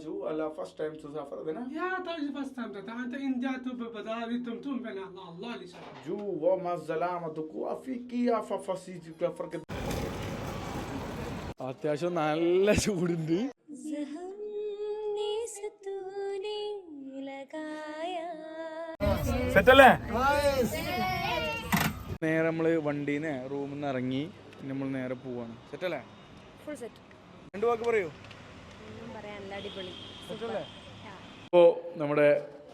You Allah first time to suffer then? Yeah, that was first time. That أنت إن ببداري تم تم بنا الله الله لي سلام. جو وما الزلامة تكو أفيكي أففسيج كفر അത്യാവശ്യം നല്ല ചൂടുണ്ട് സെറ്റല്ലേ നേരെ നമ്മള് വണ്ടിന്ന് റൂമിൽ നിന്ന് ഇറങ്ങി നമ്മൾ നേരെ പോവാണ് സെറ്റല്ലേ രണ്ട് വാക്ക് പറയൂ അടിപൊളി ഇപ്പോൾ നമ്മുടെ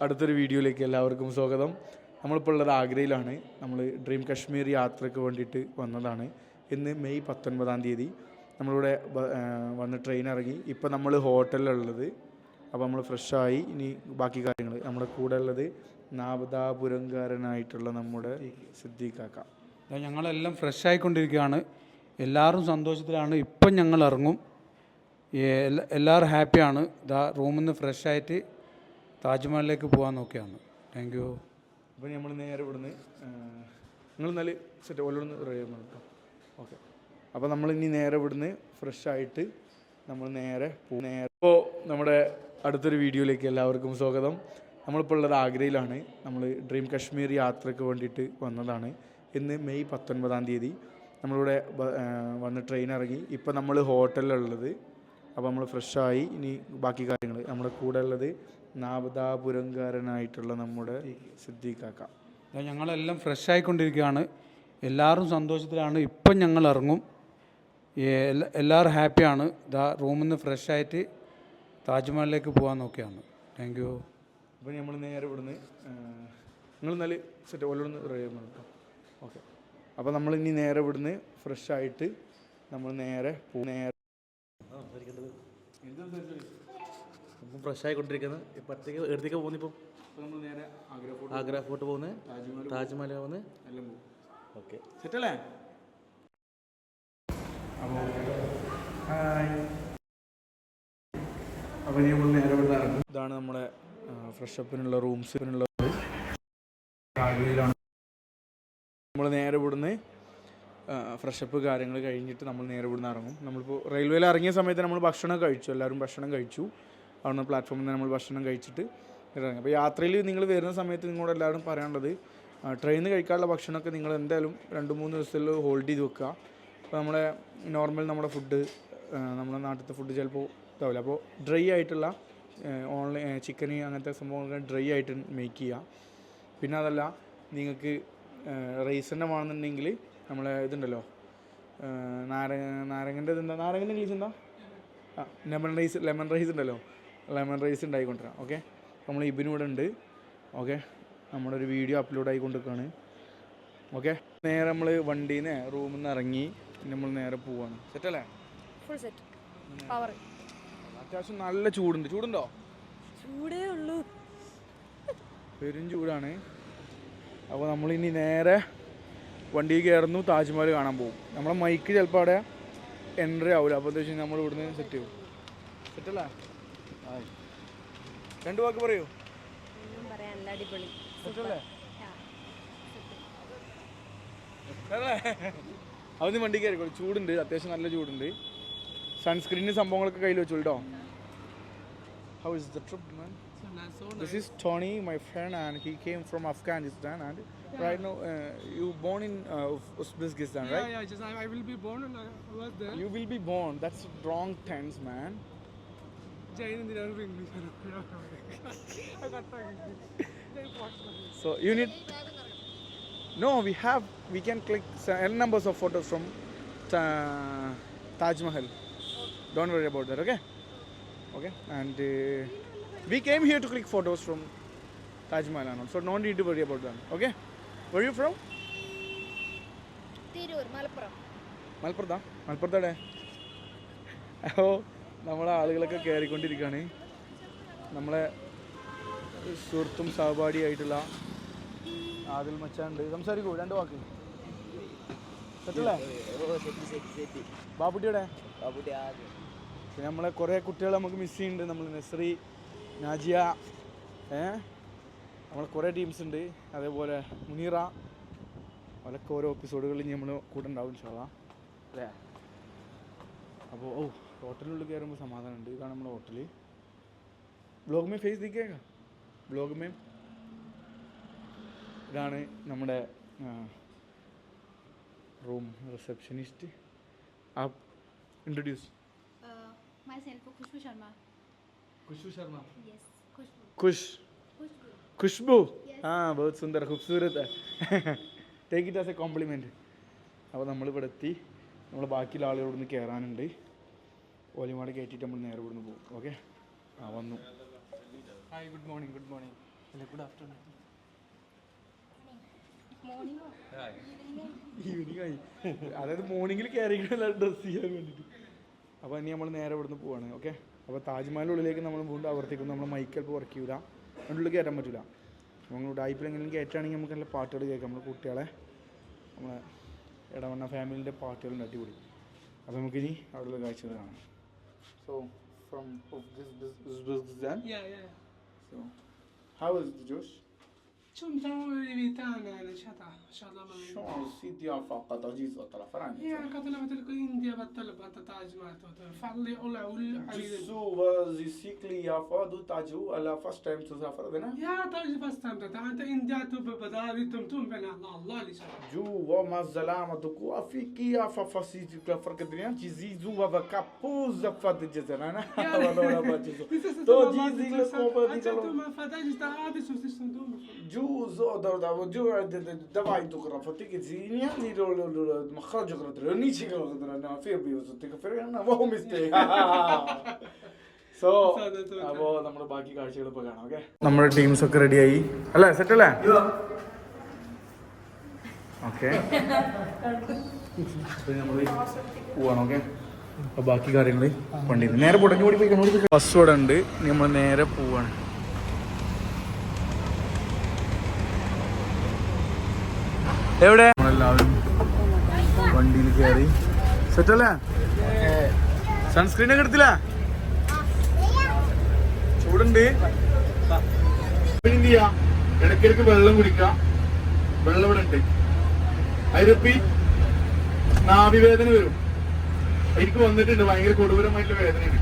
അടുത്തൊരു വീഡിയോയിലേക്ക് എല്ലാവർക്കും സ്വാഗതം നമ്മളിപ്പോൾ ഉള്ളത് ആഗ്രയിലാണ് നമ്മൾ ഡ്രീം കശ്മീർ യാത്രയ്ക്ക് വേണ്ടിയിട്ട് വന്നതാണ് ഇന്ന് മെയ് പത്തൊൻപതാം തീയതി നമ്മളിവിടെ വന്ന് ട്രെയിൻ ഇറങ്ങി ഇപ്പോൾ നമ്മൾ ഹോട്ടലിലുള്ളത് അപ്പോൾ നമ്മൾ ഫ്രഷായി ഇനി ബാക്കി കാര്യങ്ങൾ നമ്മുടെ കൂടെ ഉള്ളത് നാബദാപുരംകാരനായിട്ടുള്ള നമ്മുടെ കാക്ക ഞങ്ങളെല്ലാം ഫ്രഷ് ആയിക്കൊണ്ടിരിക്കുകയാണ് എല്ലാവരും സന്തോഷത്തിലാണ് ഇപ്പം ഞങ്ങൾ ഇറങ്ങും എല്ലാവരും ഹാപ്പിയാണ് ഇതാ റൂമിൽ നിന്ന് ഫ്രഷ് ആയിട്ട് താജ്മഹലിലേക്ക് പോകാൻ നോക്കിയാണ് താങ്ക് യു അപ്പോൾ നമ്മൾ നേരെ ഇവിടുന്ന് നിങ്ങൾ നല്ല സെറ്റ് ഓലോടുന്ന് റെഡി ആകുമ്പോൾ കേട്ടോ ഓക്കെ അപ്പോൾ നമ്മൾ ഇനി നേരെ ഇവിടുന്ന് ഫ്രഷായിട്ട് നമ്മൾ നേരെ നേരെ ഇപ്പോൾ നമ്മുടെ അടുത്തൊരു വീഡിയോയിലേക്ക് എല്ലാവർക്കും സ്വാഗതം നമ്മളിപ്പോൾ ഉള്ളത് ആഗ്രയിലാണ് നമ്മൾ ഡ്രീം കശ്മീർ യാത്രയ്ക്ക് വേണ്ടിയിട്ട് വന്നതാണ് ഇന്ന് മെയ് പത്തൊൻപതാം തീയതി നമ്മളിവിടെ വന്ന് ട്രെയിൻ ഇറങ്ങി ഇപ്പോൾ നമ്മൾ ഹോട്ടലിലുള്ളത് അപ്പോൾ നമ്മൾ ഫ്രഷായി ഇനി ബാക്കി കാര്യങ്ങൾ നമ്മുടെ കൂടെ ഉള്ളത് നാബദാപുരംകാരനായിട്ടുള്ള നമ്മുടെ സിദ്ദീഖാക്ക ഞങ്ങളെല്ലാം ഫ്രഷ് എല്ലാവരും സന്തോഷത്തിലാണ് ഇപ്പം ഞങ്ങൾ ഇറങ്ങും എല്ലാവരും ഹാപ്പിയാണ് ഇതാ റൂമിൽ നിന്ന് ഫ്രഷായിട്ട് താജ്മഹലിലേക്ക് പോകാൻ നോക്കിയാണ് താങ്ക് യു അപ്പോൾ നമ്മൾ നേരെ ഇവിടുന്ന് നിങ്ങൾ നല്ല സെറ്റ് ഓലോടുന്ന് റെഡി ആകുമ്പോൾ കേട്ടോ ഓക്കെ അപ്പോൾ നമ്മൾ ഇനി നേരെ ഇവിടുന്ന് ഫ്രഷായിട്ട് നമ്മൾ നേരെ നേരെ ഇപ്പം ഫ്രഷ് ആയിക്കൊണ്ടിരിക്കുന്നത് ഇപ്പം ഒറ്റയ്ക്ക് എടുത്തേക്ക് പോകുന്നു ഇപ്പം നേരെ ആഗ്ര ഫോർട്ട് ആഗ്ര പോകുന്നത് താജ്മഹൽ പോകുന്നത് ഓക്കെ സെറ്റല്ലേ അപ്പോൾ അപ്പോൾ ഇതാണ് നമ്മുടെ ഫ്രഷപ്പിനുള്ള റൂംസിനുള്ള നമ്മൾ നേരെ ഇവിടുന്ന് ഫ്രഷപ്പ് കാര്യങ്ങൾ കഴിഞ്ഞിട്ട് നമ്മൾ നേരെ ഇവിടുന്ന് ഇറങ്ങും നമ്മളിപ്പോൾ റെയിൽവേയിൽ ഇറങ്ങിയ സമയത്ത് നമ്മൾ ഭക്ഷണം കഴിച്ചു എല്ലാവരും ഭക്ഷണം കഴിച്ചു അവിടുന്ന് പ്ലാറ്റ്ഫോമിൽ നിന്ന് നമ്മൾ ഭക്ഷണം കഴിച്ചിട്ട് ഇറങ്ങി അപ്പോൾ യാത്രയിൽ നിങ്ങൾ വരുന്ന സമയത്ത് നിങ്ങളോട് എല്ലാവരും പറയാനുള്ളത് ട്രെയിനിൽ കഴിക്കാനുള്ള ഭക്ഷണമൊക്കെ നിങ്ങൾ എന്തായാലും രണ്ട് മൂന്ന് ദിവസത്തിൽ ഹോൾഡ് ചെയ്ത് വെക്കുക അപ്പോൾ നമ്മുടെ നോർമൽ നമ്മുടെ ഫുഡ് നമ്മുടെ നാട്ടിലത്തെ ഫുഡ് ചിലപ്പോൾ ഇതാവില്ല അപ്പോൾ ഡ്രൈ ആയിട്ടുള്ള ഓൺലൈൻ ചിക്കൻ അങ്ങനത്തെ സംഭവങ്ങളൊക്കെ ഡ്രൈ ആയിട്ട് മേക്ക് ചെയ്യുക പിന്നെ അതല്ല നിങ്ങൾക്ക് റൈസ് വേണമെന്നുണ്ടെങ്കിൽ നമ്മളെ ഇതുണ്ടല്ലോ നാരങ്ങ നാരങ്ങൻ്റെ ഇതെന്താ നാരങ്ങൻ്റെ ഇംഗ്ലീഷ് എന്താ ലെമൺ റൈസ് ലെമൺ റൈസ് ഉണ്ടല്ലോ ലെമൺ റൈസ് ഉണ്ടായിക്കൊണ്ടിരാം ഓക്കെ നമ്മൾ ഇബിനൂടെ ഉണ്ട് ഓക്കെ നമ്മുടെ ഒരു വീഡിയോ അപ്ലോഡ് ആയിക്കൊണ്ടിരിക്കുകയാണ് ഓക്കെ നേരെ നമ്മൾ വണ്ടിയിൽ നിന്ന് റൂമിൽ നിന്ന് ഇറങ്ങി നമ്മൾ നേരെ പോവാണ് സെറ്റല്ലേ ഫുൾ സെറ്റ് പവർ അത്യാവശ്യം നല്ല ചൂടുണ്ട് ചൂടുണ്ടോ ചൂടേ ഉള്ളൂ പെരും ചൂടാണ് അപ്പോൾ നമ്മൾ ഇനി നേരെ വണ്ടി കയറുന്നു താജ്മഹൽ കാണാൻ പോകും നമ്മളെ മൈക്ക് ചിലപ്പോൾ അവിടെ എൻട്രി ആവില്ല അപ്പോൾ എന്താ നമ്മൾ ഇവിടുന്ന് സെറ്റ് ചെയ്യും സെറ്റല്ലേ രണ്ടു വാക്ക് പറയൂ ഒന്നും പറയാനില്ല അടിപൊളി വണ്ടി കയറിക്കോളൂ ചൂടുണ്ട് അത്യാവശ്യം നല്ല ചൂടുണ്ട് സൺസ്ക്രീനും സംഭവങ്ങളൊക്കെ കയ്യിൽ വെച്ചു കേട്ടോ how is the trip man this is Tony my friend and he came from Afghanistan and right now you born in in right uh, Uzbekistan, yeah, right? Yeah, just I, I will so you need no we have we can click n numbers of photos from uh, taj mahal don't worry about that okay okay and uh, we came here to click photos from taj mahal and so no need to worry about that okay where are you from Tirur, Malappuram. മലപ്പുറത്താ Malappuram. Oh. നമ്മളെ ആളുകളൊക്കെ കയറിക്കൊണ്ടിരിക്കുകയാണ് നമ്മളെ സുഹൃത്തും സഹപാഠിയായിട്ടുള്ള ആദിൽ മച്ചാണ്ട് സംസാരിക്കൂ രണ്ട് വാക്ക് സെറ്റല്ലേ ബാപ്പുട്ടിയുടെ പിന്നെ നമ്മളെ കുറേ കുട്ടികൾ നമുക്ക് മിസ് ചെയ്യുന്നുണ്ട് നമ്മൾ നസ്രി നാജിയ ഏ നമ്മൾ കുറേ ടീംസ് ഉണ്ട് അതേപോലെ മുനീറ അവരൊക്കെ ഓരോ എപ്പിസോഡുകളിൽ നമ്മൾ കൂടെ ഉണ്ടാവും ചോദാം അല്ലേ അപ്പോൾ ഓ ഹോട്ടലിനുള്ളിൽ കയറുമ്പോൾ സമാധാനമുണ്ട് ഇതാണ് നമ്മുടെ ഹോട്ടൽ ബ്ലോഗ് മേ ഫേസ് ദിക്കേക്ക ബ്ലോഗ് മേ ഇതാണ് നമ്മുടെ റൂം റിസപ്ഷനിസ്റ്റ് ആപ്പ് ഇൻട്രൊഡ്യൂസ് ഖുഷ്ബു ശർമ്മ ഖുഷ്ബു ശർമ്മ ഖുഷ് ഖുഷ്ബു ആ ബഹുത് സുന്ദർ ഖൂബ്സൂരത്ത് take it as a compliment അപ്പോൾ നമ്മളിവിടെ എത്തി നമ്മൾ ബാക്കിയുള്ള ആളുകളോട് നിന്ന് കയറാനുണ്ട് ഓലിമാട് കയറ്റിയിട്ട് നമ്മൾ നേരെ ഇവിടുന്ന് പോകും ഓക്കെ ആ വന്നു hi good morning good morning അല്ല ഗുഡ് ആഫ്റ്റർനൂൺ ഈവനിങ് ആയി അതായത് മോർണിംഗിൽ കയറിയിട്ടില്ല ഡ്രസ്സ് ചെയ്യാൻ വേണ്ടിയിട്ട് അപ്പോൾ ഇനി നമ്മൾ നേരെ ഇവിടുന്ന് പോവാണ് ഓക്കെ അപ്പോൾ താജ്മഹലിന്റെ ഉള്ളിലേക്ക് നമ്മൾ വീണ്ടും ആവർത്തിക്കുന്നു നമ്മൾ മൈക്കൽപ്പ് വർക്ക് ചെയ്യൂല അതിനുള്ളിൽ ഉള്ളിൽ കയറ്റാൻ പറ്റില്ല നമ്മൾ എങ്ങനെയും കയറ്റുകയാണെങ്കിൽ നമുക്ക് നല്ല പാട്ടുകൾ കേൾക്കാം നമ്മുടെ കുട്ടികളെ നമ്മളെ ഇടവണ്ണ ഫാമിലിൻ്റെ പാട്ടുകളുണ്ട് അടിപൊളി അപ്പോൾ നമുക്കിനി അവിടെയുള്ള കാഴ്ചകൾ കാണാം so from of this then? Yeah, yeah. So, how is the Josh? شوف تو ريفيتانا انا شطح ان شاء الله ما شو سيدي فقط أجيز وطرف يا قتل بتلك انديا بتل بتتاج ما فعلي اولع والعريض Jisu was sikli ya fadu taju ala first time to safar dena. يا تاج بس تمت انت انديا تو بداري تم تم بنا الله لي شرف Ju wa mazalama duku afiki ya fa fasiti ka farka dunia jizi zu wa va kapuza fad jazana na wala wala ba jizu. To jizi le ko ba di انت kalo. ما فتاج تعابس وتستندوم Ju zo da da ju دواعي دكرة فتيك زينيا لي لو لو لو مخرج قدر نيجي قدر انا في بيوز تك فرنا وهو مستي so അപ്പോ നമ്മുടെ ബാക്കി കാഴ്ചകൾ ഇപ്പൊ കാണാം okay നമ്മുടെ teams ഒക്കെ റെഡിയായി അല്ലേ സെറ്റ് അല്ലേ ഓക്കെ നമ്മൾ പോവാണ് ഓക്കെ അപ്പൊ ബാക്കി കാര്യങ്ങൾ വണ്ടി നേരെ പൊടങ്ങി ഓടി പോയി ബസ് ഇവിടെ ഉണ്ട് നമ്മൾ നേരെ പോവാണ് എവിടെ എല്ലാവരും വണ്ടിയിൽ കയറി അല്ലേ സൺസ്ക്രീൻ ഒക്കെ എടുത്തില്ല ചൂടുണ്ട് എന്ത് ഇടയ്ക്കിടയ്ക്ക് വെള്ളം കുടിക്കാം വെള്ളം ഇവിടെ ഉണ്ട് അരുപ്പി നാഭിവേദന വരും എനിക്ക് വന്നിട്ടുണ്ട് ഭയങ്കര കൊടൂരമായിട്ടുള്ള വേദനയാണ്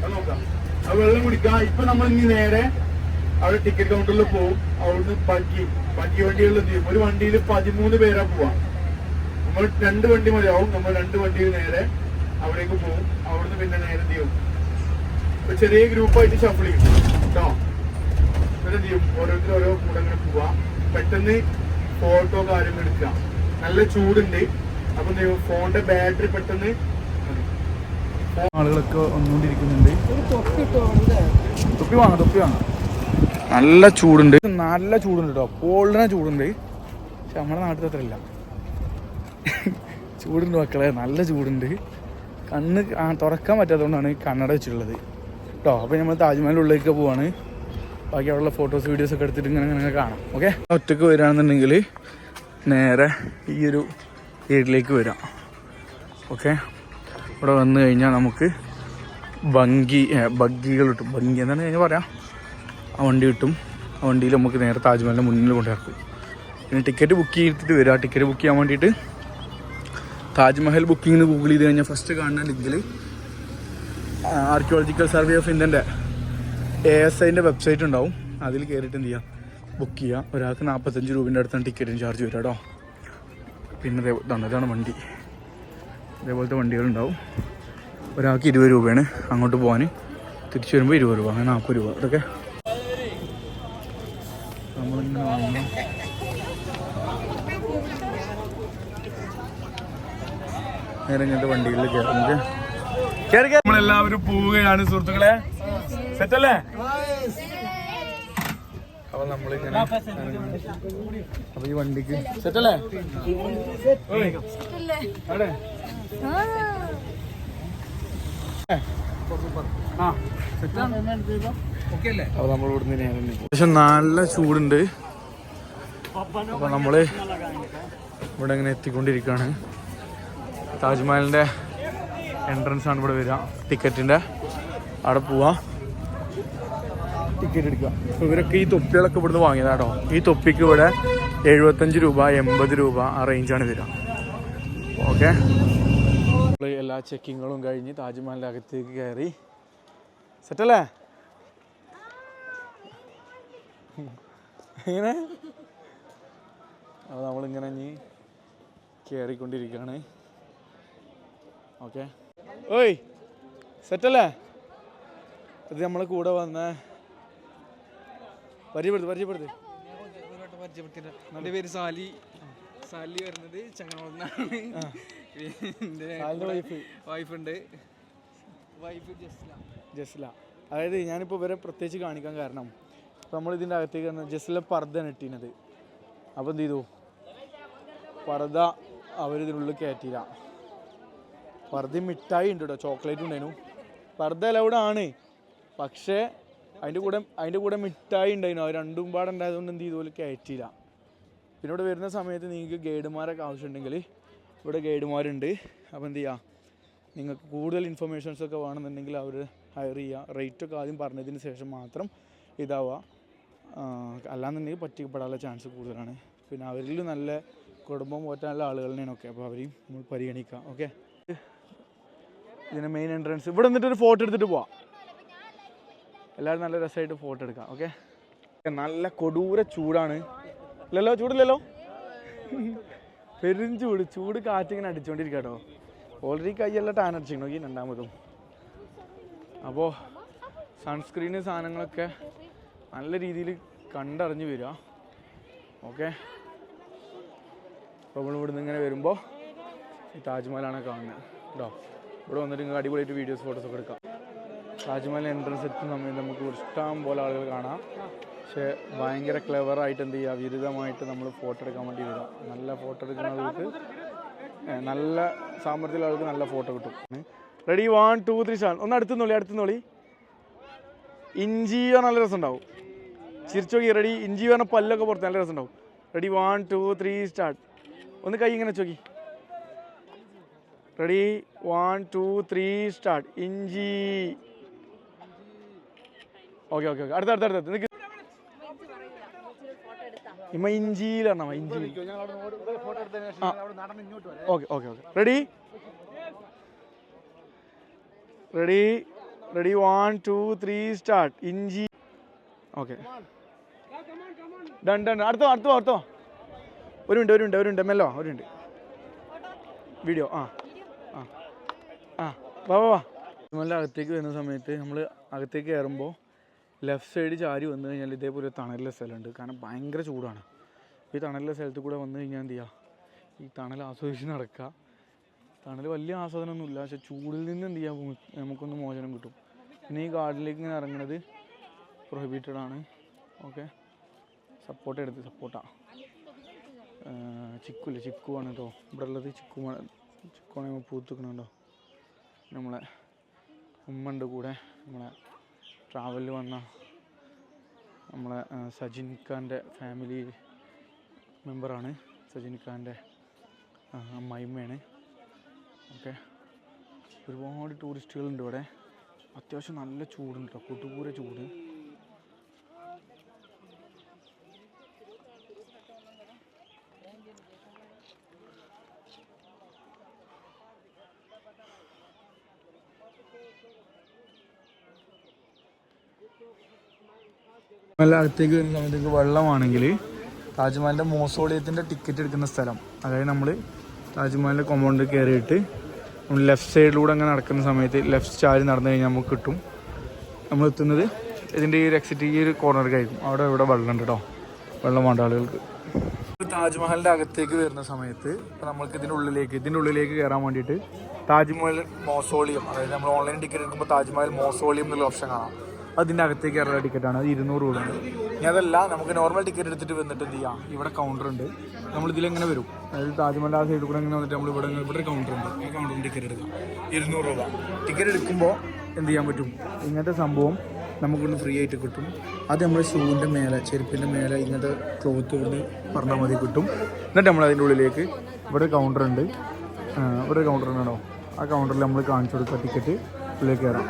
അത് നോക്കാം അത് വെള്ളം കുടിക്കാം ഇപ്പൊ നമ്മൾ ഇനി നേരെ അവിടെ ടിക്കറ്റ് കൗണ്ടറിൽ പോകും അവിടുന്ന് ബഗ്ഗി ബഗ്ഗി വണ്ടികളിൽ എന്ത് ചെയ്യും ഒരു വണ്ടിയിൽ പതിമൂന്ന് പേരാ പോവാ നമ്മൾ രണ്ട് വണ്ടി മതിയാവും നമ്മൾ രണ്ട് വണ്ടിയിൽ നേരെ അവിടേക്ക് പോകും അവിടുന്ന് പിന്നെ നേരെ ചെയ്യും ചെറിയ ഗ്രൂപ്പായിട്ട് ഷഫിൾ ചെയ്യും കേട്ടോ പിന്നെ ചെയ്യും ഓരോരുത്തർ ഓരോ കൂടെ അങ്ങനെ പോവാ പെട്ടെന്ന് ഫോട്ടോ കാര്യം എടുക്കുക നല്ല ചൂടുണ്ട് അപ്പൊ എന്ത് ചെയ്യും ഫോണിന്റെ ബാറ്ററി പെട്ടെന്ന് ആളുകളൊക്കെ വന്നുകൊണ്ടിരിക്കുന്നുണ്ട് തൊപ്പി വാങ്ങാം തൊപ്പി വാങ്ങാം നല്ല ചൂടുണ്ട് നല്ല ചൂടുണ്ട് കേട്ടോ കോൾഡിനെ ചൂടുണ്ട് പക്ഷെ നമ്മുടെ നാട്ടിൽ അത്ര ഇല്ല ചൂടുണ്ട് മക്കളെ നല്ല ചൂടുണ്ട് കണ്ണ് തുറക്കാൻ പറ്റാത്തതുകൊണ്ടാണ് കണ്ണട വെച്ചിട്ടുള്ളത് കേട്ടോ അപ്പോൾ നമ്മൾ താജ്മഹലിനുള്ളിലേക്ക് പോവാണ് ബാക്കി അവിടെയുള്ള ഫോട്ടോസ് വീഡിയോസ് ഒക്കെ എടുത്തിട്ട് ഇങ്ങനെ ഇങ്ങനെ കാണാം ഓക്കെ ഒറ്റക്ക് വരികയാണെന്നുണ്ടെങ്കിൽ നേരെ ഈ ഒരു വീട്ടിലേക്ക് വരാം ഓക്കെ ഇവിടെ വന്നു കഴിഞ്ഞാൽ നമുക്ക് ഭംഗി ഭംഗികൾ കിട്ടും ഭംഗി എന്താണ് ഞാൻ പറയാം ആ വണ്ടി കിട്ടും ആ വണ്ടിയിൽ നമുക്ക് നേരെ താജ്മഹലിൻ്റെ മുന്നിൽ കൊണ്ടിറക്കും പിന്നെ ടിക്കറ്റ് ബുക്ക് ചെയ്തിട്ട് വരിക ടിക്കറ്റ് ബുക്ക് ചെയ്യാൻ വേണ്ടിയിട്ട് താജ്മഹൽ ബുക്കിംഗ് ഗൂഗിൾ ചെയ്ത് കഴിഞ്ഞാൽ ഫസ്റ്റ് കാണുന്ന ലിങ്കിൽ ആർക്കിയോളജിക്കൽ സർവേ ഓഫ് ഇന്ത്യൻ്റെ എ എസ് ഐൻ്റെ വെബ്സൈറ്റ് ഉണ്ടാവും അതിൽ കയറിയിട്ട് എന്ത് ചെയ്യുക ബുക്ക് ചെയ്യുക ഒരാൾക്ക് നാൽപ്പത്തഞ്ച് രൂപേൻ്റെ അടുത്താണ് ടിക്കറ്റിന് ചാർജ് വരിക കേട്ടോ പിന്നെ ഇതാണ് ഇതാണ് വണ്ടി ഇതേപോലത്തെ വണ്ടികളുണ്ടാവും ഒരാൾക്ക് ഇരുപത് രൂപയാണ് അങ്ങോട്ട് പോകാൻ തിരിച്ചു വരുമ്പോൾ ഇരുപത് രൂപ അങ്ങനെ നാൽപ്പത് രൂപ അതൊക്കെ നേരം ഇങ്ങനത്തെ വണ്ടികളിൽ നമ്മളെല്ലാവരും പോവുകയാണ് സുഹൃത്തുക്കളെ സെറ്റല്ലേ അപ്പൊ നമ്മളിങ്ങനെ അപ്പൊ ഈ വണ്ടിക്ക് സെറ്റല്ലേ അപ്പൊ നമ്മൾ ഇവിടുന്ന് പക്ഷെ നല്ല ചൂടുണ്ട് അപ്പൊ നമ്മള് ഇവിടെ ഇങ്ങനെ എത്തിക്കൊണ്ടിരിക്കാണ് താജ്മഹലിൻ്റെ എൻട്രൻസ് ആണ് ഇവിടെ വരിക ടിക്കറ്റിൻ്റെ അവിടെ പോവാം ടിക്കറ്റ് എടുക്കുക അപ്പോൾ ഇവരൊക്കെ ഈ തൊപ്പികളൊക്കെ ഇവിടുന്ന് വാങ്ങിയതാട്ടോ ഈ തൊപ്പിക്ക് ഇവിടെ എഴുപത്തഞ്ച് രൂപ എൺപത് രൂപ ആ റേഞ്ചാണ് വരിക ഓക്കെ എല്ലാ ചെക്കിങ്ങുകളും കഴിഞ്ഞ് താജ്മഹലിൻ്റെ അകത്തേക്ക് കയറി സെറ്റല്ലേ എങ്ങനെ അപ്പോൾ നമ്മളിങ്ങനെ ഇനി കയറിക്കൊണ്ടിരിക്കുകയാണ് ഓക്കെ ഓയ് സെറ്റല്ലേ ഇത് നമ്മളെ കൂടെ വന്ന പരിചയപ്പെടുത്തി പരിചയപ്പെടുത്തി പരിചയപ്പെടുത്തിട്ടുണ്ട് സാലി സാലി വരുന്നത് ചങ്ങനോളന്നാണ് വൈഫ് വൈഫ് ജസ്ല അതായത് ഞാനിപ്പോൾ ഇവരെ പ്രത്യേകിച്ച് കാണിക്കാൻ കാരണം നമ്മൾ ഇതിന്റെ അകത്തേക്ക് വന്ന ജസ്ല പർദ്ദ ഇട്ടിനത് അപ്പോൾ എന്ത് ചെയ്തു പർദ്ദ അവരിതിനുള്ളിൽ കയറ്റിയില്ല വെറുതെ മിഠായി ഉണ്ട് കേട്ടോ ചോക്ലേറ്റ് ഉണ്ടായിരുന്നു വെറുതെ അലൗഡ് ആണ് പക്ഷേ അതിൻ്റെ കൂടെ അതിൻ്റെ കൂടെ മിഠായി ഉണ്ടായിരുന്നു അവർ രണ്ടും പാടെ ഉണ്ടായതുകൊണ്ട് എന്ത് ചെയ്തു പോലെ കയറ്റിയില്ല പിന്നെ ഇവിടെ വരുന്ന സമയത്ത് നിങ്ങൾക്ക് ഗൈഡുമാരൊക്കെ ആവശ്യമുണ്ടെങ്കിൽ ഇവിടെ ഗൈഡുമാരുണ്ട് അപ്പോൾ എന്ത് ചെയ്യുക നിങ്ങൾക്ക് കൂടുതൽ ഇൻഫർമേഷൻസൊക്കെ വേണമെന്നുണ്ടെങ്കിൽ അവർ ഹയർ ചെയ്യുക റേറ്റൊക്കെ ആദ്യം പറഞ്ഞതിന് ശേഷം മാത്രം ഇതാവുക അല്ലാന്നുണ്ടെങ്കിൽ പറ്റിക്കപ്പെടാനുള്ള ചാൻസ് കൂടുതലാണ് പിന്നെ അവരിൽ നല്ല കുടുംബം പോറ്റാനുള്ള ആളുകളിനെയാണ് ഒക്കെ അപ്പോൾ അവരെയും നമ്മൾ പരിഗണിക്കുക ഓക്കെ ഇതിന് മെയിൻ എൻട്രൻസ് ഇവിടെ നിന്നിട്ട് ഒരു ഫോട്ടോ എടുത്തിട്ട് പോവാം എല്ലാവരും നല്ല രസമായിട്ട് ഫോട്ടോ എടുക്കാം ഓക്കെ നല്ല കൊടൂര ചൂടാണ് ഇല്ലല്ലോ ചൂടില്ലല്ലോ പെരും ചൂട് ചൂട് കാറ്റിങ്ങനെ അടിച്ചുകൊണ്ടിരിക്കട്ടോ ഓൾറെഡി കൈയെല്ലാം ടാൻ അടിച്ചിട്ടുണ്ടോ ഈ രണ്ടാമതും അപ്പോൾ സൺസ്ക്രീന് സാധനങ്ങളൊക്കെ നല്ല രീതിയിൽ കണ്ടറിഞ്ഞ് വരിക ഓക്കെ അപ്പോൾ ഇവിടുന്ന് ഇങ്ങനെ വരുമ്പോൾ താജ്മഹലാണ് കാണുന്നത് കേട്ടോ ഇവിടെ വന്നിട്ട് നിങ്ങൾക്ക് അടിപൊളിയായിട്ട് വീഡിയോസ് ഒക്കെ എടുക്കാം താജ്മഹൽ എൻട്രൻസ് എത്തുന്ന സമയത്ത് നമുക്ക് ഇഷ്ടം പോലെ ആളുകൾ കാണാം പക്ഷേ ഭയങ്കര ക്ലെവറായിട്ട് എന്ത് ചെയ്യുക വിരുദ്ധമായിട്ട് നമ്മൾ ഫോട്ടോ എടുക്കാൻ വേണ്ടി വരാം നല്ല ഫോട്ടോ എടുക്കുന്നവർക്ക് നല്ല സാമർഥ്യമുള്ള നല്ല ഫോട്ടോ കിട്ടും ready one two three start ഒന്ന് അടുത്ത് നോളി അടുത്ത് നോളി ഇഞ്ചി നല്ല രസമുണ്ടാവും ചിരിച്ചു നോക്കി റെഡി ഇഞ്ചി പറഞ്ഞ പല്ലൊക്കെ പുറത്ത് നല്ല ഉണ്ടാവും ready one two three start ഒന്ന് കൈ ഇങ്ങനെ ചോക്കി ready one two three start ഇഞ്ചി ഓക്കെ ഓക്കെ ഓക്കെ അടുത്ത അടുത്ത അടുത്ത ഇമ്മ ഇഞ്ചിയിലാണ് ഇഞ്ചി okay okay okay ready ready ready one two three start ഇഞ്ചി ഓക്കെ ഡൺ ഡൺ അടുത്തോ അടുത്തോ അടുത്തോ ഒരു മിനിറ്റ് ഒരു മിനിറ്റ് ഒരു മിനിറ്റ് മെല്ലോ ഒരു മിനിറ്റ് വീഡിയോ ആ വാ അകത്തേക്ക് വരുന്ന സമയത്ത് നമ്മൾ അകത്തേക്ക് കയറുമ്പോൾ ലെഫ്റ്റ് സൈഡ് ചാരി വന്നു കഴിഞ്ഞാൽ ഇതേപോലെ തണലിലെ സ്ഥലമുണ്ട് കാരണം ഭയങ്കര ചൂടാണ് ഈ തണലിലെ സ്ഥലത്ത് കൂടെ വന്നു കഴിഞ്ഞാൽ എന്ത് ചെയ്യുക ഈ തണൽ ആസ്വദിച്ച് നടക്കുക തണൽ വലിയ ആസ്വാദനമൊന്നുമില്ല പക്ഷെ ചൂടിൽ നിന്ന് എന്ത് ചെയ്യാം നമുക്കൊന്ന് മോചനം കിട്ടും പിന്നെ ഈ ഗാർഡനിലേക്ക് ഇങ്ങനെ ഇറങ്ങുന്നത് പ്രൊഹിബിറ്റഡ് ആണ് ഓക്കെ സപ്പോർട്ട് എടുത്ത് സപ്പോർട്ടാ ചിക്കുല്ലേ ചിക്കുവാണ് കേട്ടോ ഇവിടെ ഉള്ളത് ചിക്കുമാണ് ചിക്കുവാണെങ്കിൽ പൂത്ത് നമ്മളെ ഉമ്മൻ്റെ കൂടെ നമ്മളെ ട്രാവലിൽ വന്ന നമ്മളെ സജിൻ ഖാൻ്റെ ഫാമിലി മെമ്പറാണ് സജിൻ ഖാൻ്റെ അമ്മായിമ്മയാണ് ഓക്കെ ഒരുപാട് ടൂറിസ്റ്റുകളുണ്ട് ഇവിടെ അത്യാവശ്യം നല്ല ചൂടുണ്ട് കേട്ടോ ചൂട് താജ്മഹലിൻ്റെ അടുത്തേക്ക് വരുന്ന സമയത്തേക്ക് വെള്ളമാണെങ്കിൽ താജ്മഹലിൻ്റെ മോസോളിയത്തിൻ്റെ ടിക്കറ്റ് എടുക്കുന്ന സ്ഥലം അതായത് നമ്മൾ താജ്മഹലിൻ്റെ കോമ്പൗണ്ടിൽ കയറിയിട്ട് നമ്മൾ ലെഫ്റ്റ് സൈഡിലൂടെ അങ്ങനെ നടക്കുന്ന സമയത്ത് ലെഫ്റ്റ് ചാരി നടന്നു കഴിഞ്ഞാൽ നമുക്ക് കിട്ടും നമ്മൾ എത്തുന്നത് ഇതിൻ്റെ ഈ ഒരു എക്സിറ്റ് ഈ ഒരു കോർണറിലേക്കായിരിക്കും അവിടെ ഇവിടെ ഉണ്ട് കേട്ടോ വെള്ളം വേണ്ട ആളുകൾക്ക് താജ്മഹലിൻ്റെ അകത്തേക്ക് വരുന്ന സമയത്ത് ഇപ്പോൾ നമ്മൾക്ക് ഇതിൻ്റെ ഉള്ളിലേക്ക് ഇതിൻ്റെ ഉള്ളിലേക്ക് കയറാൻ വേണ്ടിയിട്ട് താജ്മഹൽ മോസോളിയം അതായത് നമ്മൾ ഓൺലൈൻ ടിക്കറ്റ് എടുക്കുമ്പോൾ താജ്മഹൽ മോസോളിയം എന്നുള്ള ഓപ്ഷൻ കാണാം അതിൻ്റെ അകത്തേക്ക് ഇറങ്ങുന്ന ടിക്കറ്റാണ് അത് ഇരുന്നൂറ് രൂപ ഇനി അതല്ല നമുക്ക് നോർമൽ ടിക്കറ്റ് എടുത്തിട്ട് വന്നിട്ട് എന്ത് ചെയ്യാം ഇവിടെ കൗണ്ടർ ഉണ്ട് നമ്മൾ ഇതിലെങ്ങനെ വരും അതായത് താജ്മഹൽ ആ സൈഡിൽ കൂടെ ഇങ്ങനെ വന്നിട്ട് നമ്മൾ ഇവിടെ ഇവിടെ ഒരു കൗണ്ടർ ഉണ്ട് ആ കൗണ്ടറിൽ ടിക്കറ്റ് എടുക്കാം ഇരുന്നൂറ് രൂപ ടിക്കറ്റ് എടുക്കുമ്പോൾ എന്ത് ചെയ്യാൻ പറ്റും ഇങ്ങനത്തെ സംഭവം നമുക്കൊന്ന് ഫ്രീ ആയിട്ട് കിട്ടും അത് നമ്മുടെ ഷൂവിൻ്റെ മേലെ ചെരുപ്പിൻ്റെ മേലെ ഇങ്ങനത്തെ ക്ലോത്ത് കൊണ്ട് പറഞ്ഞാൽ മതി കിട്ടും എന്നിട്ട് നമ്മൾ അതിൻ്റെ ഉള്ളിലേക്ക് ഇവിടെ കൗണ്ടർ ഉണ്ട് ഇവിടെ കൗണ്ടർ ഉണ്ടോ ആ കൗണ്ടറിൽ നമ്മൾ കാണിച്ചു കൊടുക്കുക ടിക്കറ്റ് ഉള്ളിലേക്ക് കയറാം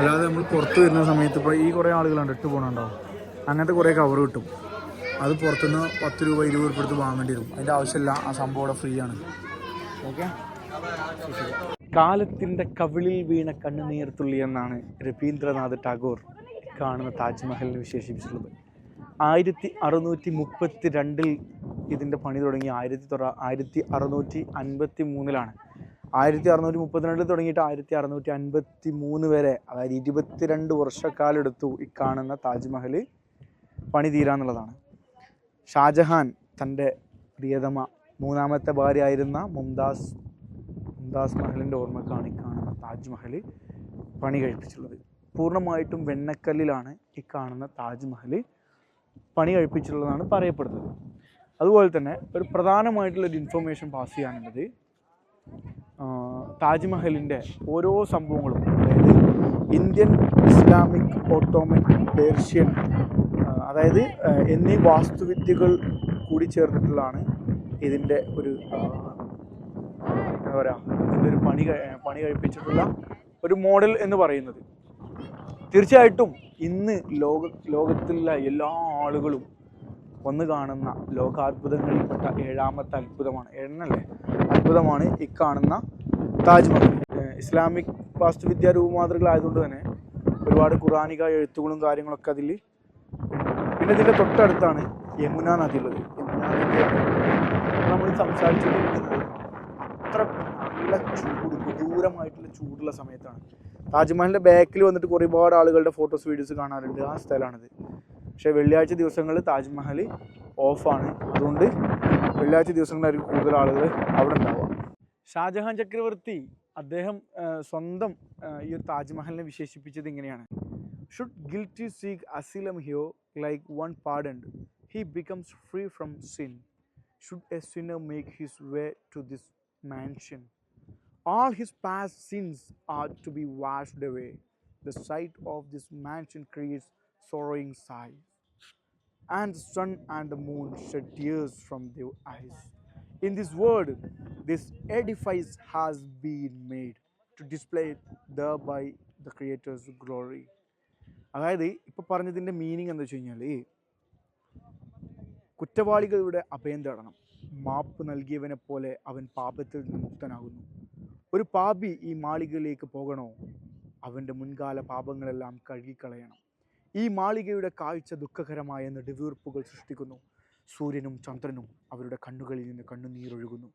അല്ലാതെ നമ്മൾ പുറത്ത് വരുന്ന സമയത്ത് ഇപ്പോൾ ഈ കുറേ ആളുകളുണ്ട് ഇട്ട് പോകണുണ്ടോ അങ്ങനത്തെ കുറേ കവർ കിട്ടും അത് പുറത്തുനിന്ന് പത്ത് രൂപ ഇരുപത് രൂപ എടുത്ത് വാങ്ങേണ്ടി വരും അതിൻ്റെ ആവശ്യമില്ല ആ സംഭവം അവിടെ ഫ്രീ ആണ് ഓക്കെ കാലത്തിൻ്റെ കവിളിൽ വീണ തുള്ളി എന്നാണ് രവീന്ദ്രനാഥ് ടാഗോർ കാണുന്ന താജ്മഹലിനെ വിശേഷിപ്പിച്ചിട്ടുള്ളത് ആയിരത്തി അറുന്നൂറ്റി മുപ്പത്തി രണ്ടിൽ ഇതിൻ്റെ പണി തുടങ്ങി ആയിരത്തി തൊറ ആയിരത്തി അറുന്നൂറ്റി അൻപത്തി മൂന്നിലാണ് ആയിരത്തി അറുന്നൂറ്റി മുപ്പത്തിരണ്ടിൽ തുടങ്ങിയിട്ട് ആയിരത്തി അറുന്നൂറ്റി അൻപത്തി മൂന്ന് വരെ അതായത് ഇരുപത്തിരണ്ട് വർഷക്കാലെടുത്തു ഈ കാണുന്ന താജ്മഹൽ പണി തീരാന്നുള്ളതാണ് ഷാജഹാൻ തൻ്റെ പ്രിയതമ മൂന്നാമത്തെ ഭാര്യ ആയിരുന്ന മുംതാസ് മുംതാസ് മഹലിൻ്റെ ഓർമ്മക്കാണ് ഈ കാണുന്ന താജ്മഹൽ പണി കഴിപ്പിച്ചുള്ളത് പൂർണ്ണമായിട്ടും വെണ്ണക്കല്ലിലാണ് ഈ കാണുന്ന താജ്മഹൽ പണി കഴിപ്പിച്ചിട്ടുള്ളതാണ് പറയപ്പെടുന്നത് അതുപോലെ തന്നെ ഒരു പ്രധാനമായിട്ടുള്ളൊരു ഇൻഫർമേഷൻ പാസ് ചെയ്യാനുള്ളത് താജ്മഹലിൻ്റെ ഓരോ സംഭവങ്ങളും അതായത് ഇന്ത്യൻ ഇസ്ലാമിക് ഓട്ടോമൻ പേർഷ്യൻ അതായത് എന്നീ വാസ്തുവിദ്യകൾ കൂടി ചേർന്നിട്ടുള്ളതാണ് ഇതിൻ്റെ ഒരു എന്താ പറയുക ഇതിൻ്റെ ഒരു പണി പണി കഴിപ്പിച്ചിട്ടുള്ള ഒരു മോഡൽ എന്ന് പറയുന്നത് തീർച്ചയായിട്ടും ഇന്ന് ലോക ലോകത്തിലുള്ള എല്ലാ ആളുകളും ഒന്ന് കാണുന്ന ലോകാത്ഭുതങ്ങളിൽപ്പെട്ട ഏഴാമത്തെ അത്ഭുതമാണ് എണ്ണല്ലേ അത്ഭുതമാണ് ഈ കാണുന്ന താജ്മഹൽ ഇസ്ലാമിക് വാസ്തുവിദ്യാ രൂപമാതൃകളായതുകൊണ്ട് തന്നെ ഒരുപാട് ഖുറാനിക എഴുത്തുകളും കാര്യങ്ങളൊക്കെ അതിൽ പിന്നെ ഇതിൻ്റെ തൊട്ടടുത്താണ് യമുന നദി ഉള്ളത് യമുന നദിയാണ് നമ്മൾ സംസാരിച്ചുകൊണ്ടിരിക്കുന്നത് അത്ര നല്ല ചൂട് വിദൂരമായിട്ടുള്ള ചൂടുള്ള സമയത്താണ് താജ്മഹലിൻ്റെ ബാക്കിൽ വന്നിട്ട് ഒരുപാട് ആളുകളുടെ ഫോട്ടോസ് വീഡിയോസ് കാണാറുണ്ട് ആ സ്ഥലമാണിത് പക്ഷേ വെള്ളിയാഴ്ച ദിവസങ്ങളിൽ താജ്മഹൽ ഓഫാണ് അതുകൊണ്ട് വെള്ളിയാഴ്ച ദിവസങ്ങളായിരിക്കും കൂടുതൽ ആളുകൾ അവിടെ ഉണ്ടാവുക ഷാജഹാൻ ചക്രവർത്തി അദ്ദേഹം സ്വന്തം ഈ ഒരു താജ്മഹലിനെ വിശേഷിപ്പിച്ചത് ഇങ്ങനെയാണ് should guilty seek asylum here like one pardoned he becomes free from sin should a sinner make his way to this mansion all his past sins are to be washed away. The sight of this mansion creates sorrowing sigh. and the sun and the moon shed tears from their eyes. In this world, this edifice has been made to display thereby the Creator's glory. അതായത് ഇപ്പോൾ പറഞ്ഞതിൻ്റെ meaning എന്താ വെച്ച് കഴിഞ്ഞാൽ കുറ്റവാളികളുടെ അഭയം തേടണം മാപ്പ് നൽകിയവനെ പോലെ അവൻ പാപത്തിൽ നിന്ന് മുക്തനാകുന്നു ഒരു പാപി ഈ മാളികയിലേക്ക് പോകണോ അവൻ്റെ മുൻകാല പാപങ്ങളെല്ലാം കഴുകിക്കളയണം ഈ മാളികയുടെ കാഴ്ച ദുഃഖകരമായ നെടുവീർപ്പുകൾ സൃഷ്ടിക്കുന്നു സൂര്യനും ചന്ദ്രനും അവരുടെ കണ്ണുകളിൽ നിന്ന് കണ്ണുനീരൊഴുകുന്നു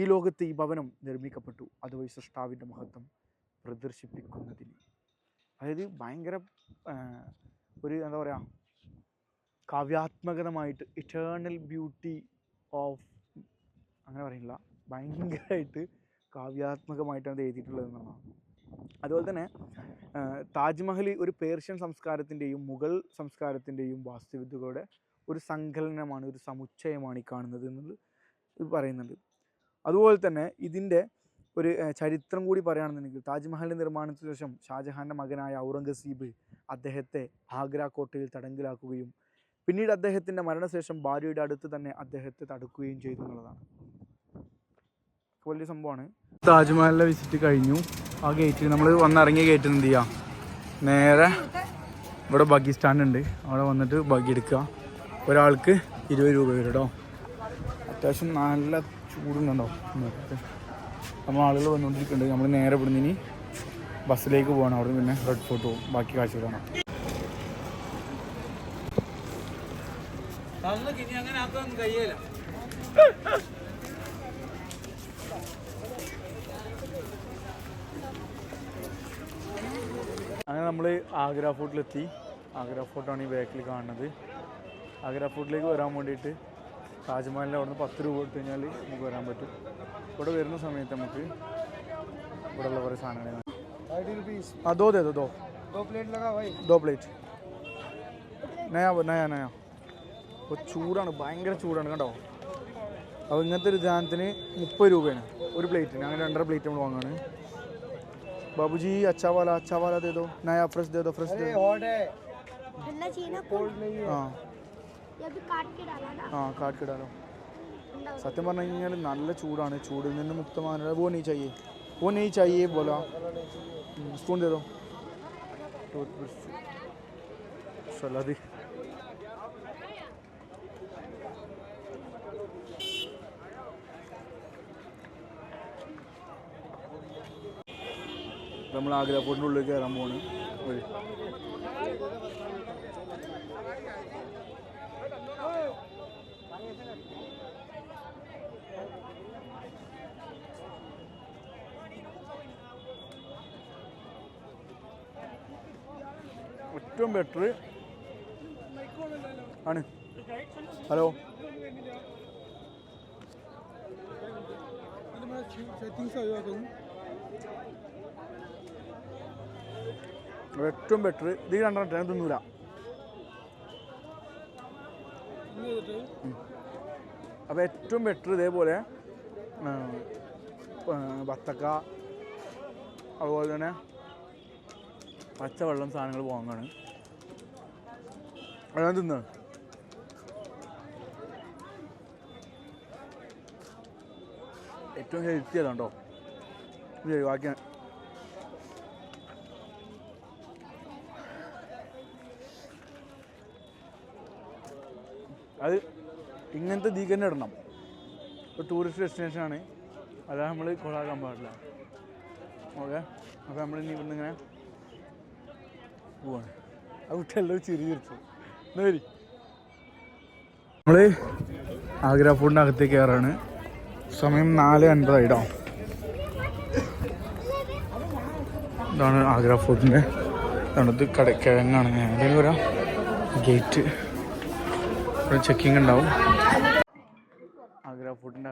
ഈ ലോകത്ത് ഈ ഭവനം നിർമ്മിക്കപ്പെട്ടു അതുവഴി സൃഷ്ടാവിൻ്റെ മഹത്വം പ്രദർശിപ്പിക്കുന്നതിന് അതായത് ഭയങ്കര ഒരു എന്താ പറയുക കാവ്യാത്മകതമായിട്ട് ഇറ്റേണൽ ബ്യൂട്ടി ഓഫ് അങ്ങനെ പറയുന്നില്ല ഭയങ്കരമായിട്ട് കാവ്യാത്മകമായിട്ടാണ് എഴുതിയിട്ടുള്ളത് എന്നുള്ളതാണ് അതുപോലെ തന്നെ താജ്മഹൽ ഒരു പേർഷ്യൻ സംസ്കാരത്തിൻ്റെയും മുഗൾ സംസ്കാരത്തിൻ്റെയും വാസ്തുവിദ്യകളുടെ ഒരു സങ്കലനമാണ് ഒരു സമുച്ചയമാണ് ഈ കാണുന്നത് എന്നുള്ളത് പറയുന്നുണ്ട് അതുപോലെ തന്നെ ഇതിൻ്റെ ഒരു ചരിത്രം കൂടി പറയുകയാണെന്നുണ്ടെങ്കിൽ താജ്മഹലിൻ്റെ നിർമ്മാണത്തിന് ശേഷം ഷാജഹാൻ്റെ മകനായ ഔറംഗസീബ് അദ്ദേഹത്തെ ആഗ്ര കോട്ടയിൽ തടങ്കിലാക്കുകയും പിന്നീട് അദ്ദേഹത്തിൻ്റെ മരണശേഷം ഭാര്യയുടെ അടുത്ത് തന്നെ അദ്ദേഹത്തെ തടുക്കുകയും ചെയ്തു എന്നുള്ളതാണ് വലിയ സംഭവമാണ് താജ്മഹലിലെ വിസിറ്റ് കഴിഞ്ഞു ആ ഗേറ്റിൽ നമ്മൾ വന്നിറങ്ങിയ ഗേറ്റിൽ എന്ത് ചെയ്യാം നേരെ ഇവിടെ ബഗ്ഗി സ്റ്റാൻഡ് ഉണ്ട് അവിടെ വന്നിട്ട് ബഗ്ഗി എടുക്കുക ഒരാൾക്ക് ഇരുപത് രൂപ വരും കേട്ടോ അത്യാവശ്യം നല്ല ചൂടുണ്ടോ നമ്മൾ ആളുകൾ വന്നുകൊണ്ടിരിക്കുന്നുണ്ട് നമ്മൾ നേരെ ഇവിടുന്ന് ഇനി ബസ്സിലേക്ക് പോകണം അവിടെ പിന്നെ റെഡ് ഫോർട്ട് പോകും ബാക്കി കാഴ്ച കാണാം അങ്ങനെ അതൊന്നും കഴിയല നമ്മൾ ആഗ്ര ഫോർട്ടിലെത്തി ആഗ്ര ഫോർട്ടാണ് ഈ ബാക്കിൽ കാണുന്നത് ആഗ്ര ഫോർട്ടിലേക്ക് വരാൻ വേണ്ടിയിട്ട് താജ്മഹലിൻ്റെ അവിടെ നിന്ന് പത്ത് രൂപ കൊടുത്തു കഴിഞ്ഞാൽ നമുക്ക് വരാൻ പറ്റും ഇവിടെ വരുന്ന സമയത്ത് നമുക്ക് ഉള്ള കുറേ സാധനങ്ങൾ ആ അതെ അതോ ഡോ പ്ലേറ്റ് നയാ നയാ നയാ അപ്പോൾ ചൂടാണ് ഭയങ്കര ചൂടാണ് കണ്ടോ അപ്പോൾ ഇങ്ങനത്തെ ഒരു ധ്യാനത്തിന് മുപ്പത് രൂപയാണ് ഒരു പ്ലേറ്റിന് അങ്ങനെ രണ്ടര പ്ലേറ്റ് നമ്മൾ വാങ്ങുകയാണ് ബാബുജി അച്ചാ വാല അച്ചാ വാല ദേ ദോ നയാ ഫ്രഷ് ദേ ദോ ഫ്രഷ് ദേ ദോ हॉट है ठंडा चाहिए ना कोल्ड ആ ये अभी काट के डाला ना ആ കാട്ടിടാലോ ठंडा हो സത്യം പറഞ്ഞു കഴിഞ്ഞാൽ നല്ല ചൂടാണ് ചൂടിൽ നിന്ന് മുക്തമാണ് वो नहीं चाहिए वो नहीं चाहिए बोला स्पून दे दो നമ്മൾ ആഗ്ര ഫോർട്ടിൻ്റെ ഉള്ളിൽ കയറാൻ പോവാണ് വഴി ഏറ്റവും ബെറ്റർ ആണ് ഹലോ സെറ്റിങ്സ് ഒഴിവാക്കുന്നു ഏറ്റവും ബെറ്റർ ഇത് രണ്ടെണ്ണം ഞാൻ തിന്നൂല അപ്പോൾ ഏറ്റവും ബെറ്റർ ഇതേപോലെ വത്തക്ക അതുപോലെ തന്നെ പച്ചവെള്ളം സാധനങ്ങൾ പോകാനാണ് അതാണ് തിന്നാണ് ഏറ്റവും ഹെൽത്തി അതാണ്ടോ ബാക്കി ഇങ്ങനത്തെ ദീക്ക് തന്നെ ഇടണം ഒരു ടൂറിസ്റ്റ് ആണ് അതാണ് നമ്മൾ കൊളാക്കാൻ പാടില്ല ഓക്കെ അപ്പോൾ നമ്മൾ ഇനി ഇവിടുന്ന് ഇങ്ങനെ പോവാണ് ആ കുട്ടിയെല്ലാം ചിരി ചിരിച്ചു എന്നാ വരി നമ്മൾ ആഗ്ര ഫുഡിൻ്റെ അകത്തേക്ക് കയറാണ് സമയം നാല് അൻപതായിട്ടോ ഇതാണ് ആഗ്ര ഫോർട്ടിൻ്റെ തണുത്ത് കട കിഴങ്ങാണ് ഞാൻ വരാം ഗേറ്റ് ചെക്കിംഗ് ഉണ്ടാവും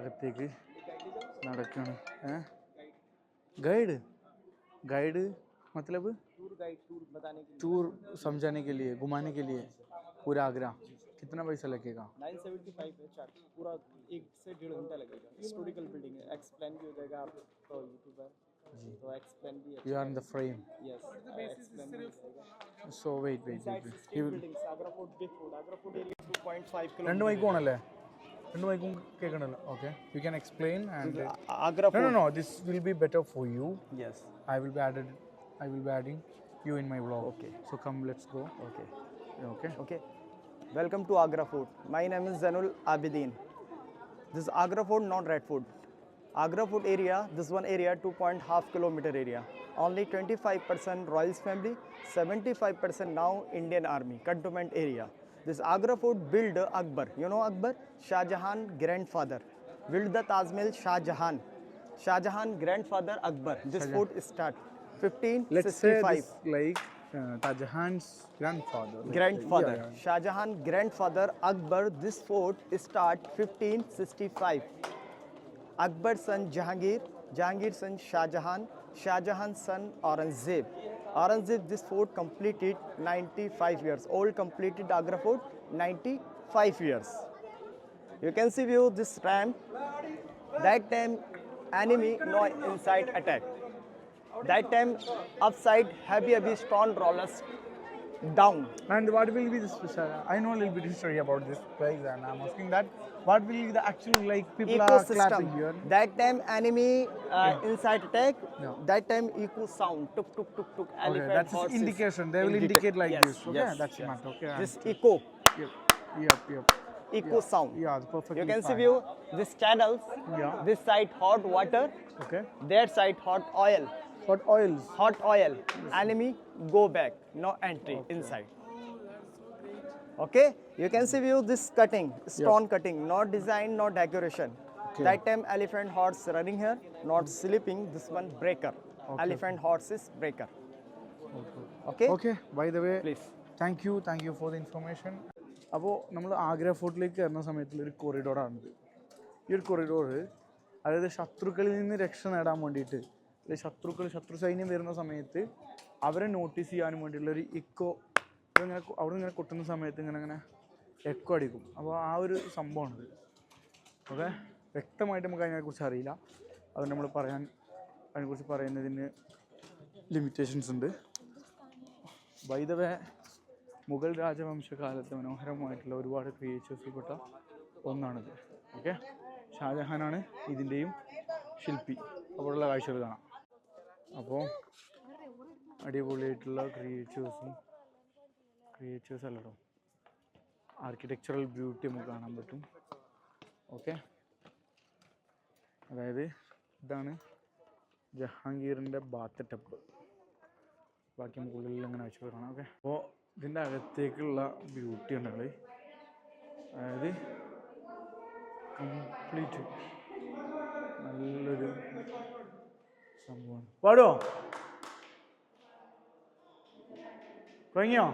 അകത്തേക്ക് നടക്കാണ് ഏ गाइड गाइड मतलब टूर समझाने के लिए घुमाने के लिए पूरा आगरा कितना पैसा लगेगा नाइन सेवेंटी फाइव है चार्ट पूरा एक से डेढ़ घंटा लगेगा हिस्टोरिकल बिल्डिंग है एक्सप्लेन भी हो जाएगा आप तो यूट्यूबर तो एक्सप्लेन भी you are in the frame yes explain भी हो जाएगा so wait wait wait, wait. He will- buildings Agra fort big fort Agra fort area two point five രണ്ട് किलोमीटर മൈക്കും ആണല്ലേ okay you can explain and no, no no this will be better for you yes i will be added i will be adding you in my vlog okay so come let's go okay okay okay welcome to agra food my name is Zainul abidin this is agra food not red food agra food area this one area 2.5 kilometer area only 25 percent royals family 75 percent now indian army cantonment area this Agra fort builder Akbar, you know Akbar? Shah Jahan grandfather. Built the Taj Mahal Shah Jahan. Shah Jahan grandfather Akbar. This fort start 1565. Let's say this, like uh, Taj Jahan's grandfather. Yeah, yeah. Shah Jahan grandfather Akbar. This fort start 1565. Akbar's son Jahangir. Jahangir's son Shah Jahan. Shah Jahan's son Aurangzeb. Aurangzeb, this fort completed 95 years old, completed Agra fort 95 years. You can see view this ramp. That time enemy no inside attack. That time upside heavy heavy stone rollers down. And what will be the special? I know a little bit history about this place and I'm asking that. What will be the actual like people ecosystem. are clapping here? That time enemy uh, yeah. inside attack. Yeah. That time echo sound. Tuk tuk tuk tuk. Okay, elephant, that's horses. indication. They will indicate like yes. this. Okay, yes. that's yes. Matter. Okay, this echo. Yep. Yep. Yep. yeah. sound. Yeah, perfectly. You can fine. see view this channels. Yeah. This side hot water. Okay. That side hot oil. Hot oils. Hot oil. Enemy go back. No entry okay. inside. Okay. You can see view this cutting, stone yep. cutting, not design, not decoration. Okay. That time elephant horse running here, not sleeping. This one breaker. Okay. Elephant horse is breaker. Okay. Okay. By the way, please. Thank you, thank you for the information അപ്പോൾ നമ്മൾ ആഗ്ര ഫോർട്ടിലേക്ക് കയറുന്ന സമയത്തുള്ള ഒരു കൊറിഡോറാണിത് ഈ ഒരു corridor അതായത് ശത്രുക്കളിൽ നിന്ന് രക്ഷ നേടാൻ വേണ്ടിയിട്ട് ശത്രുക്കൾ ശത്രു സൈന്യം വരുന്ന സമയത്ത് അവരെ നോട്ടീസ് ചെയ്യാനും വേണ്ടിയിട്ടുള്ള ഒരു ഇക്കോ ഇങ്ങനെ അവിടെ ഇങ്ങനെ കൊട്ടുന്ന സമയത്ത് ഇങ്ങനെ ഇങ്ങനെ എക്കോ അടിക്കും അപ്പോൾ ആ ഒരു സംഭവമാണത് ഓക്കെ വ്യക്തമായിട്ട് നമുക്ക് അതിനെക്കുറിച്ച് അറിയില്ല അത് നമ്മൾ പറയാൻ അതിനെക്കുറിച്ച് പറയുന്നതിന് ലിമിറ്റേഷൻസ് ഉണ്ട് വൈദവേ മുഗൾ രാജവംശകാലത്ത് മനോഹരമായിട്ടുള്ള ഒരുപാട് ക്രിയേച്ചേഴ്സിൽപ്പെട്ട ഒന്നാണിത് ഓക്കെ ഷാജഹാനാണ് ഇതിൻ്റെയും ശില്പി അവിടെയുള്ള കാഴ്ചകൾ കാണാം അപ്പോൾ അടിപൊളിയായിട്ടുള്ള ക്രിയേച്ചേഴ്സും ക്രിയേച്ചേഴ്സ് അല്ലടോ ആർക്കിടെക്ചറൽ ബ്യൂട്ടി നമുക്ക് കാണാൻ പറ്റും ഓക്കെ അതായത് ഇതാണ് ജഹാംഗീറിൻ്റെ ബാത്ത് ടപ്പ് ബാക്കി ഉള്ളിൽ അങ്ങനെ വെച്ച് കാണാം ഓക്കെ അപ്പോൾ ഇതിൻ്റെ അകത്തേക്കുള്ള ബ്യൂട്ടി ഉണ്ടെങ്കിൽ അതായത് കംപ്ലീറ്റ് നല്ലൊരു പാടുമോ തുടങ്ങിയോ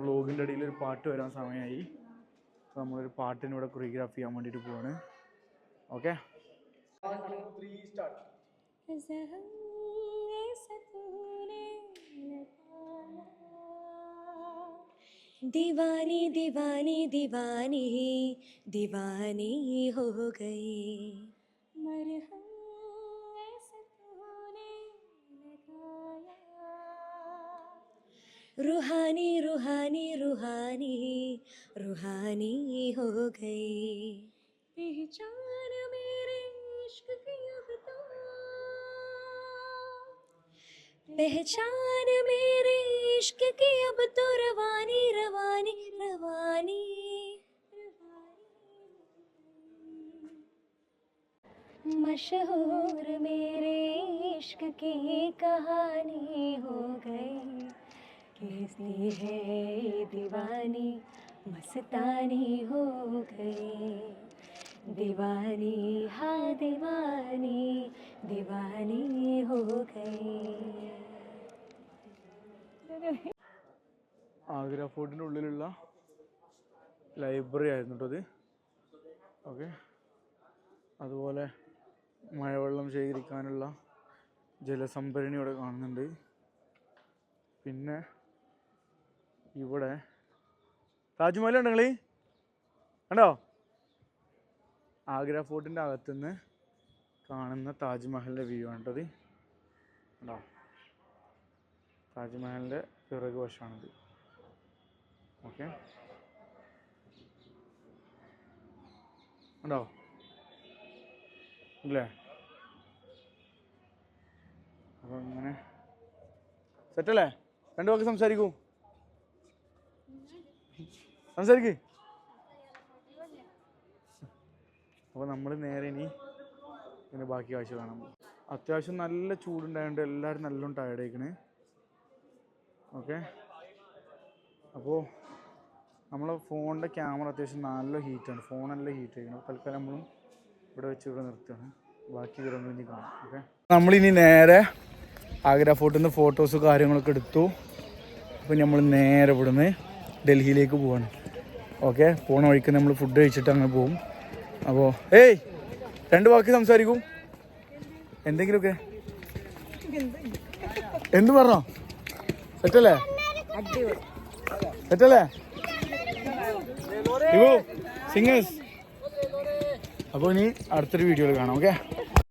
വ്ളോഗിൻ്റെ ഇടയിൽ ഒരു പാട്ട് വരാൻ സമയമായി നമ്മൾ നമ്മളൊരു പാട്ടിനൂടെ കൊറിയോഗ്രാഫ് ചെയ്യാൻ വേണ്ടിയിട്ട് പോവാണ് ഓക്കേ. 3 സ്റ്റാർട്ട്. ഓക്കെ ദിവാനി ദിവാനി ദിവാനി ദിവാനി ഹോ ഗയേ पर हम लगाया रूहानी रूहानी रूहानी रूहानी हो गई पहचान मेरे इश्क की अब तो पहचान मेरे इश्क की अब तो रवानी रवानी रवानी मशहूर मेरे इश्क की कहानी हो गई कैसी है ये दीवानी मस्तानी हो गई दीवानी हाँ दीवानी दीवानी हो गई ആഗ്ര ഫോർട്ടിൻ്റെ ഉള്ളിലുള്ള ലൈബ്രറി ആയിരുന്നു കേട്ടോ അത് ഓക്കെ അതുപോലെ മഴവെള്ളം ശേഖരിക്കാനുള്ള ജലസംഭരണി ഇവിടെ കാണുന്നുണ്ട് പിന്നെ ഇവിടെ താജ്മഹൽ ഉണ്ട് നിങ്ങളീ കണ്ടോ ആഗ്ര ഫോർട്ടിൻ്റെ അകത്തുനിന്ന് കാണുന്ന താജ്മഹലിൻ്റെ വ്യൂ ആണിട്ടത് കണ്ടോ താജ്മഹലിൻ്റെ പിറകു വശമാണിത് ഓക്കെ ഉണ്ടോ അല്ലേ അപ്പോൾ ഇങ്ങനെ സെറ്റല്ലേ രണ്ടു വാക്ക് സംസാരിക്കൂ സംസാരിക്ക് അപ്പോൾ നമ്മൾ നേരെ ഇനി പിന്നെ ബാക്കി കാഴ്ച കാണാൻ പോകും അത്യാവശ്യം നല്ല ചൂടുണ്ടായതുകൊണ്ട് എല്ലാവരും നല്ലോണം ടയർഡായിക്കണേ ഓക്കെ അപ്പോൾ നമ്മളെ ഫോണിൻ്റെ ക്യാമറ അത്യാവശ്യം നല്ല ഹീറ്റാണ് ഫോൺ നല്ല ഹീറ്റ് ആയിരിക്കണം തൽക്കാലം നമ്മളും ഇവിടെ വെച്ച് ഇവിടെ നിർത്തുകയാണ് ബാക്കി വിവരങ്ങൾ ഇനി കാണാം ഓക്കെ നമ്മളിനി നേരെ ആഗ്ര ഫോർട്ടിൽ നിന്ന് ഫോട്ടോസ് കാര്യങ്ങളൊക്കെ എടുത്തു അപ്പോൾ നമ്മൾ നേരെ ഇവിടുന്ന് ഡൽഹിയിലേക്ക് പോവാണ് ഓക്കെ പോണ വഴിക്ക് നമ്മൾ ഫുഡ് കഴിച്ചിട്ട് അങ്ങനെ പോകും അപ്പോൾ ഏയ് രണ്ട് വാക്ക് സംസാരിക്കും എന്തെങ്കിലുമൊക്കെ എന്ത് പറഞ്ഞോ സെറ്റല്ലേ സെറ്റല്ലേ സിംഗേഴ്സ് അപ്പോൾ ഇനി അടുത്തൊരു വീഡിയോയിൽ കാണാം ഓക്കെ